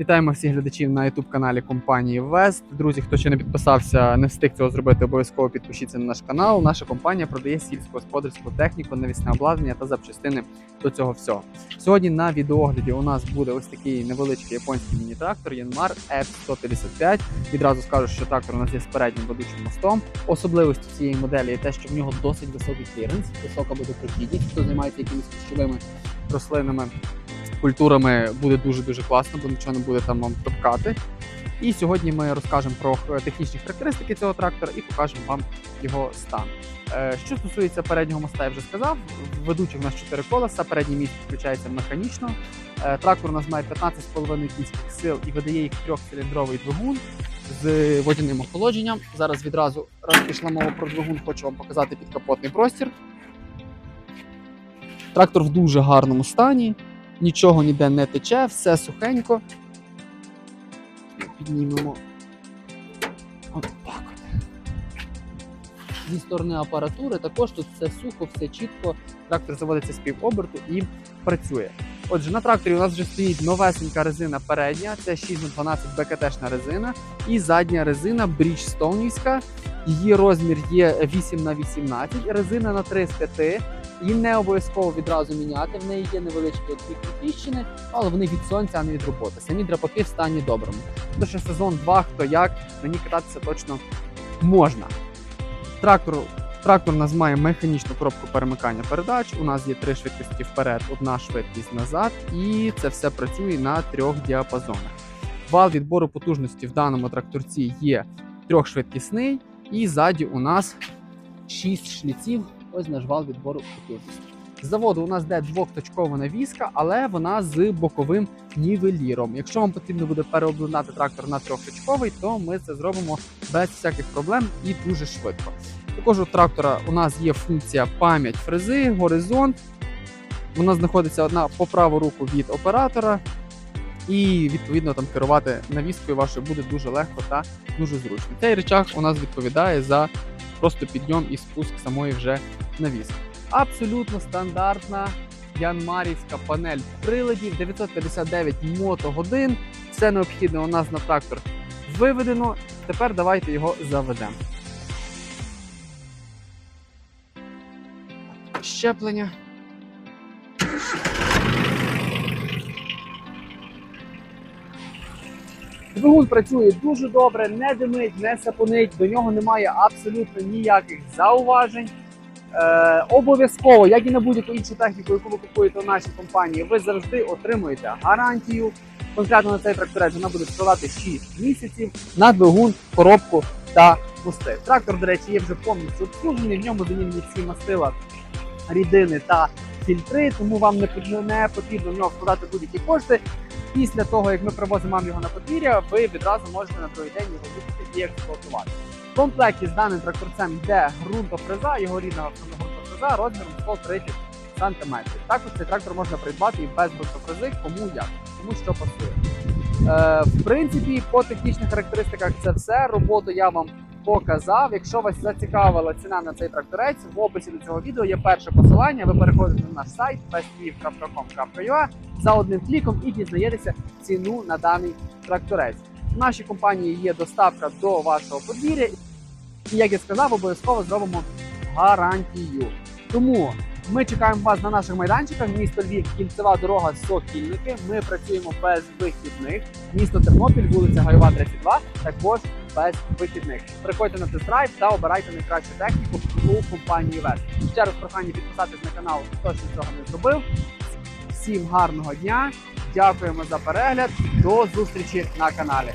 Вітаємо всіх глядачів на youtube каналі компанії Вест. Друзі, хто ще не підписався, не встиг цього зробити, обов'язково підпишіться на наш канал. Наша компанія продає сільськогосподарську техніку, навісне обладнання та запчастини до цього всього. Сьогодні на відеогляді у нас буде ось такий невеличкий японський міні-трактор Yanmar F155. Відразу скажу, що трактор у нас є з переднім ведучим мостом. Особливістю цієї моделі є те, що в нього досить високий кліренс, висока буде прохідність. Хто займається якимись кущовими рослинами, культурами буде дуже дуже класно, бо нічого не буде там вам топкати. І сьогодні ми розкажемо про технічні характеристики цього трактора і покажемо вам його стан. Е, Що стосується переднього моста, я вже сказав. Ведучих у нас 4 колеса, передній міст включається механічно. Е, Трактор у нас має 15,5 кінських сил і видає їх трьохциліндровий двигун з водяним охолодженням. Зараз відразу раз пішла мова про двигун, хочу вам показати підкапотний простір. Трактор в дуже гарному стані, нічого ніде не тече, все сухенько. Піднімемо. От так. Зі сторони апаратури також тут все сухо, все чітко. Трактор заводиться з півоберту і працює. Отже, на тракторі у нас вже стоїть новесенька резина передня, це 6х12 БКТшна резина, і задня резина Bridgestoneівська. Її розмір є 8 на 18 резина на 3 з 5. Її не обов'язково відразу міняти. В неї є невеличкі тріщини, але вони від сонця, а не від роботи. Самі драпаки в стані доброму. Тому що сезон 2, хто як, на ній кататися точно можна. Трактор, трактор у нас має механічну коробку перемикання передач. У нас є три швидкості вперед, одна швидкість назад, і це все працює на трьох діапазонах. Вал відбору потужності в даному тракторці є трьохшвидкісний, і ззаді у нас 6 шліців. Ось наш вал відбору потужності. З заводу у нас йде двохточкова навіска, але вона з боковим нівеліром. Якщо вам потрібно буде переобладнати трактор на трьохточковий, то ми це зробимо без всяких проблем і дуже швидко. Також у трактора у нас є функція пам'ять фрези, горизонт. Вона знаходиться одна по праву руку від оператора, і відповідно там керувати навіскою вашою буде дуже легко та дуже зручно. Цей речах у нас відповідає за просто підйом і спуск самої вже навіски. Абсолютно стандартна янмарівська панель приладів 959 мотогодин. Все необхідне у нас на трактор виведено. Тепер давайте його заведемо. Щеплення. Двигун працює дуже добре, не димить, не сапонить, до нього немає абсолютно ніяких зауважень. Е, обов'язково, як і на будь-яку іншу техніку, яку ви купуєте в нашій компанії, ви завжди отримуєте гарантію. Конкретно на цей тракторець вона буде складати 6 місяців на двигун, коробку та мости. Трактор, до речі, є вже повністю обслужений. В ньому замінені всі мастила, рідини та фільтри, тому вам не потрібно, в нього вкладати будь-які кошти. Після того, як ми привозимо вам його на подвір'я, ви відразу можете на другий день його їхати і експлуатувати. В комплекті з даним тракторцем йде ґрунтофреза, його рідна ґрунтофреза розміром 130 см. Також цей трактор можна придбати і без ґрунтофрези, кому як, кому що пасує. Е, в принципі, по технічних характеристиках це все. Роботу я вам показав. Якщо вас зацікавила ціна на цей тракторець, в описі до цього відео є перше посилання. Ви переходите на наш сайт bestliv.com.ua за одним кліком і дізнаєтеся ціну на даний тракторець. В нашій компанії є доставка до вашого подвір'я, і як я сказав, обов'язково зробимо гарантію. Тому ми чекаємо вас на наших майданчиках. Місто Львів, кільцева дорога Сокільники. Ми працюємо без вихідних. Місто Тернопіль, вулиця Гайова, 32, також без вихідних. Приходьте на тест-драйв та обирайте найкращу техніку у компанії Вес. Ще раз прохання підписатись на канал, хто ще цього не зробив. Всім гарного дня! Дякуємо за перегляд. До зустрічі на каналі.